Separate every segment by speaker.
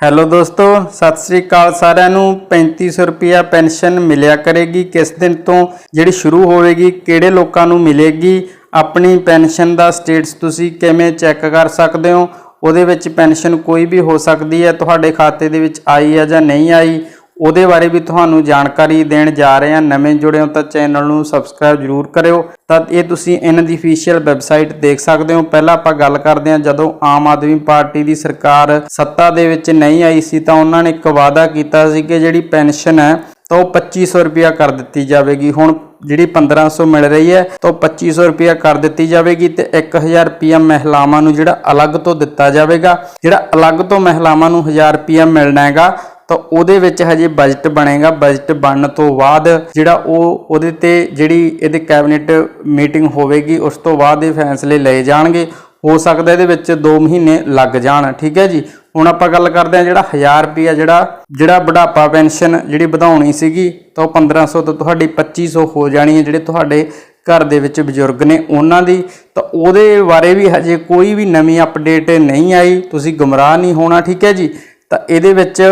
Speaker 1: Hello ਦੋਸਤੋ, ਸਤਿ ਸ੍ਰੀ ਅਕਾਲ ਸਾਰਿਆਂ ਨੂੰ। 3500 ਰੁਪਿਆ ਪੈਨਸ਼ਨ ਮਿਲਿਆ ਕਰੇਗੀ। ਕਿਸ ਦਿਨ ਤੋਂ ਜਿਹੜੀ ਸ਼ੁਰੂ ਹੋਵੇਗੀ, ਕਿਹੜੇ ਲੋਕਾਂ ਨੂੰ ਮਿਲੇਗੀ, ਆਪਣੀ ਪੈਨਸ਼ਨ ਦਾ ਸਟੇਟਸ ਤੁਸੀਂ ਕਿਵੇਂ ਚੈੱਕ ਕਰ ਸਕਦੇ ਹੋ? ਉਹਦੇ ਵਿੱਚ ਪੈਨਸ਼ਨ ਕੋਈ ਵੀ ਹੋ ਸਕਦੀ ਹੈ। ਤੁਹਾਡੇ ਖਾਤੇ ਦੇ ਵਿੱਚ ਆਈ ਹੈ ਜਾਂ ਨਹੀਂ ਆਈ? ਉਹਦੇ ਬਾਰੇ ਵੀ ਤੁਹਾਨੂੰ ਜਾਣਕਾਰੀ ਦੇਣ ਜਾ ਰਹੇ ਹਾਂ। ਨਵੇਂ ਜੁੜੇ ਹੋ ਤਾਂ ਚੈਨਲ ਨੂੰ ਸਬਸਕ੍ਰਾਈਬ ਜਰੂਰ ਕਰਿਓ। ਤਾਂ ਇਹ ਤੁਸੀਂ ਇਹਨਾਂ ਦੀ ਅਫੀਸ਼ੀਅਲ ਵੈਬਸਾਈਟ ਦੇਖ ਸਕਦੇ ਹੋ। ਪਹਿਲਾਂ ਆਪਾਂ ਗੱਲ ਕਰਦੇ ਹਾਂ, ਜਦੋਂ ਆਮ ਆਦਮੀ ਪਾਰਟੀ ਦੀ ਸਰਕਾਰ ਸੱਤਾ ਦੇ ਵਿੱਚ ਨਹੀਂ ਆਈ ਸੀ ਤਾਂ ਉਹਨਾਂ ਨੇ ਇੱਕ ਵਾਅਦਾ ਕੀਤਾ ਸੀ ਕਿ ਜਿਹੜੀ ਪੈਨਸ਼ਨ ਹੈ, ਤਾਂ ਉਹ 2500 ਰੁਪਿਆ ਕਰ ਦਿੱਤੀ ਜਾਵੇਗੀ। ਹੁਣ ਜਿਹੜੀ 1500 ਮਿਲ ਰਹੀ ਹੈ, ਤਾਂ ਉਹ 2500 ਰੁਪਿਆ ਕਰ ਦਿੱਤੀ ਜਾਵੇਗੀ ਤੇ 1000 ਰੁਪਿਆ ਮਹਿਲਾਵਾਂ ਨੂੰ ਜਿਹੜਾ ਅਲੱਗ ਤੋਂ ਦਿੱਤਾ ਜਾਵੇਗਾ। ਜਿਹੜਾ ਅਲੱਗ ਤੋਂ ਮਹਿਲਾਵਾਂ ਨੂੰ 1000 ਰੁਪਿਆ ਮਿਲਣਾ ਹੈਗਾ ਤਾਂ ਉਹਦੇ ਵਿੱਚ ਹਜੇ ਬਜਟ ਬਣੇਗਾ। ਬਜਟ ਬਣਨ ਤੋਂ ਬਾਅਦ ਜਿਹੜਾ ਉਹ ਉਹਦੇ ਤੇ ਜਿਹੜੀ ਇਹਦੇ ਕੈਬਨਿਟ ਮੀਟਿੰਗ ਹੋਵੇਗੀ, ਉਸ ਤੋਂ ਬਾਅਦ ਇਹ ਫੈਸਲੇ ਲਏ ਜਾਣਗੇ। ਹੋ ਸਕਦਾ ਇਹਦੇ ਵਿੱਚ 2 ਮਹੀਨੇ ਲੱਗ ਜਾਣ, ਠੀਕ ਹੈ ਜੀ? ਹੁਣ ਆਪਾਂ ਗੱਲ ਕਰਦੇ ਹਾਂ ਜਿਹੜਾ 1000 ਰੁਪਿਆ ਜਿਹੜਾ ਜਿਹੜਾ ਬੁਢਾਪਾ ਪੈਨਸ਼ਨ ਜਿਹੜੀ ਵਧਾਉਣੀ ਸੀਗੀ, ਤਾਂ ਉਹ 1500 ਤੋਂ ਤੁਹਾਡੀ 2500 ਹੋ ਜਾਣੀ ਹੈ ਜਿਹੜੇ ਤੁਹਾਡੇ ਘਰ ਦੇ ਵਿੱਚ ਬਜ਼ੁਰਗ ਨੇ ਉਹਨਾਂ ਦੀ। ਤਾਂ ਉਹਦੇ ਬਾਰੇ ਵੀ ਹਜੇ ਕੋਈ ਵੀ ਨਵੀਂ ਅਪਡੇਟ ਨਹੀਂ ਆਈ। ਤੁਸੀਂ ਗੁੰਮਰਾਹ ਨਹੀਂ ਹੋਣਾ, ਠੀਕ ਹੈ ਜੀ? ਤਾਂ ਇਹਦੇ ਵਿੱਚ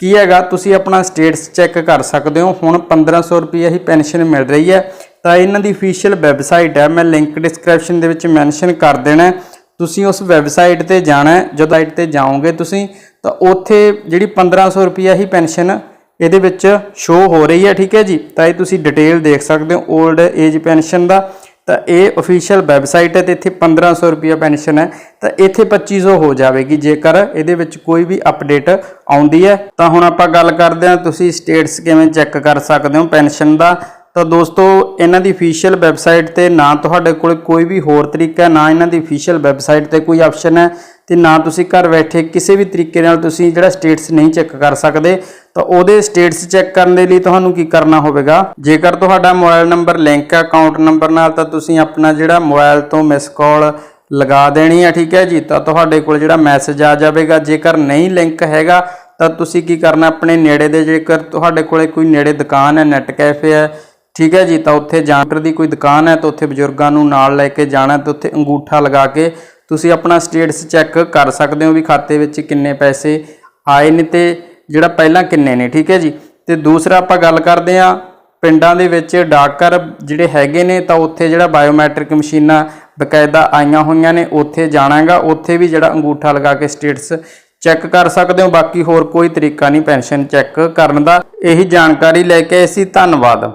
Speaker 1: ਕੀ ਹੈਗਾ? ਤੁਸੀਂ ਆਪਣਾ ਸਟੇਟਸ ਚੈੱਕ ਕਰ ਸਕਦੇ ਹੋ। ਹੁਣ 1500 ਰੁਪਏ ਹੀ ਪੈਨਸ਼ਨ ਮਿਲ ਰਹੀ ਹੈ। ਤਾਂ ਇਹਨਾਂ ਦੀ ਅਫੀਸ਼ੀਅਲ ਵੈਬਸਾਈਟ ਹੈ। ਮੈਂ ਲਿੰਕ ਡਿਸਕ੍ਰਿਪਸ਼ਨ ਦੇ ਵਿੱਚ ਮੈਂਸ਼ਨ ਕਰ ਦੇਣਾ ਤੁਸੀਂ ਉਸ ਵੈਬਸਾਈਟ ਤੇ ਜਾਣਾ ਜਦੋਂ ਸਾਈਟ ਤੇ ਜਾਓਗੇ ਤੁਸੀਂ, ਤਾਂ ਉੱਥੇ ਜਿਹੜੀ 1500 ਰੁਪਏ ਹੀ ਪੈਨਸ਼ਨ ਇਹਦੇ ਵਿੱਚ ਸ਼ੋ ਹੋ ਰਹੀ ਹੈ। ਠੀਕ ਹੈ ਜੀ? ਤਾਂ ਇਹ ਤੁਸੀਂ ਡਿਟੇਲ ਦੇਖ ਸਕਦੇ ਹੋ। 올ਡ ਏਜ ਪੈਨਸ਼ਨ ਦਾ। ਤਾਂ ਇਹ ਅਫੀਸ਼ੀਅਲ ਵੈਬਸਾਈਟ ਹੈ ਤੇ ਇੱਥੇ 1500 ਰੁਪਿਆ ਪੈਨਸ਼ਨ ਹੈ। ਤਾਂ ਇੱਥੇ 2500 ਹੋ ਜਾਵੇਗੀ, ਜੇਕਰ ਇਹਦੇ ਵਿੱਚ ਕੋਈ ਵੀ ਅਪਡੇਟ ਆਉਂਦੀ ਹੈ। ਤਾਂ ਹੁਣ ਆਪਾਂ ਗੱਲ ਕਰਦੇ ਹਾਂ, ਤੁਸੀਂ ਸਟੇਟਸ ਕਿਵੇਂ ਚੈੱਕ ਕਰ ਸਕਦੇ ਹੋ ਪੈਨਸ਼ਨ ਦਾ। ਤਾਂ ਦੋਸਤੋ, ਇਹਨਾਂ ਦੀ ਅਫੀਸ਼ੀਅਲ ਵੈਬਸਾਈਟ ਤੇ ਨਾ ਤੁਹਾਡੇ ਕੋਲ ਕੋਈ ਵੀ ਹੋਰ ਤਰੀਕਾ, ਨਾ ਇਹਨਾਂ ਦੀ ਅਫੀਸ਼ੀਅਲ ਵੈਬਸਾਈਟ ਤੇ ਕੋਈ ਆਪਸ਼ਨ ਹੈ ਤੇ ਨਾ ਤੁਸੀਂ ਘਰ ਬੈਠੇ ਕਿਸੇ ਵੀ ਤਰੀਕੇ ਨਾਲ ਤੁਸੀਂ ਜਿਹੜਾ ਸਟੇਟਸ ਨਹੀਂ ਚੈੱਕ ਕਰ ਸਕਦੇ, ਤਾਂ ਉਹਦੇ ਸਟੇਟਸ ਚੈੱਕ ਕਰਨ ਦੇ ਲਈ ਤੁਹਾਨੂੰ ਕੀ ਕਰਨਾ ਹੋਵੇਗਾ? ਜੇਕਰ ਤੁਹਾਡਾ ਮੋਬਾਈਲ ਨੰਬਰ ਲਿੰਕ ਹੈ ਅਕਾਊਂਟ ਨੰਬਰ ਨਾਲ ਤਾਂ ਤੁਸੀਂ ਆਪਣਾ ਜਿਹੜਾ ਮੋਬਾਈਲ ਤੋਂ ਮਿਸ ਕਾਲ ਲਗਾ ਦੇਣੀ ਹੈ, ਠੀਕ ਹੈ ਜੀ? ਤਾਂ ਤੁਹਾਡੇ ਕੋਲ ਜਿਹੜਾ ਮੈਸੇਜ ਆ ਜਾਵੇਗਾ। ਜੇਕਰ ਨਹੀਂ ਲਿੰਕ ਹੈਗਾ, ਤਾਂ ਤੁਸੀਂ ਕੀ ਕਰਨਾ? ਆਪਣੇ ਨੇੜੇ ਦੇ ਜੇਕਰ ਤੁਹਾਡੇ ਕੋਲੇ ਕੋਈ ਨੇੜੇ ਦੁਕਾਨ ਹੈ ਨੈਟ ਕੈਫੇ ਹੈ ਠੀਕ ਹੈ ਜੀ, ਤਾਂ ਉੱਥੇ ਜਾਣਕਾਰ ਦੀ ਕੋਈ ਦੁਕਾਨ ਹੈ ਤਾਂ ਉੱਥੇ ਬਜ਼ੁਰਗਾਂ ਨੂੰ ਨਾਲ ਲੈ ਕੇ ਜਾਣਾ ਤੇ ਉੱਥੇ ਅੰਗੂਠਾ ਲਗਾ ਕੇ ਤੁਸੀਂ ਆਪਣਾ ਸਟੇਟਸ ਚੈੱਕ ਕਰ ਸਕਦੇ ਹੋ ਵੀ ਖਾਤੇ ਵਿੱਚ ਕਿੰਨੇ ਪੈਸੇ ਆਏ ਨੇ ਤੇ ਜਿਹੜਾ ਪਹਿਲਾਂ ਕਿੰਨੇ ਨੇ, ਠੀਕ ਹੈ ਜੀ। ਤੇ ਦੂਸਰਾ ਆਪਾਂ ਗੱਲ ਕਰਦੇ ਹਾਂ ਪਿੰਡਾਂ ਦੇ ਵਿੱਚ ਡਾਕਘਰ ਜਿਹੜੇ ਹੈਗੇ ਨੇ, ਤਾਂ ਉੱਥੇ ਜਿਹੜਾ ਬਾਇਓਮੈਟ੍ਰਿਕ ਮਸ਼ੀਨਾਂ ਬਕਾਇਦਾ ਆਈਆਂ ਹੋਈਆਂ ਨੇ, ਉੱਥੇ ਜਾਣਾ ਹੈਗਾ, ਉੱਥੇ ਵੀ ਜਿਹੜਾ ਅੰਗੂਠਾ ਲਗਾ ਕੇ ਸਟੇਟਸ ਚੈੱਕ ਕਰ ਸਕਦੇ ਹੋ। ਬਾਕੀ ਹੋਰ ਕੋਈ ਤਰੀਕਾ ਨਹੀਂ, ਪੈਨਸ਼ਨ ਚੈੱਕ ਕਰਨ ਦਾ। ਇਹੀ ਜਾਣਕਾਰੀ ਲੈ ਕੇ ਅਸੀਂ ਧੰਨਵਾਦ।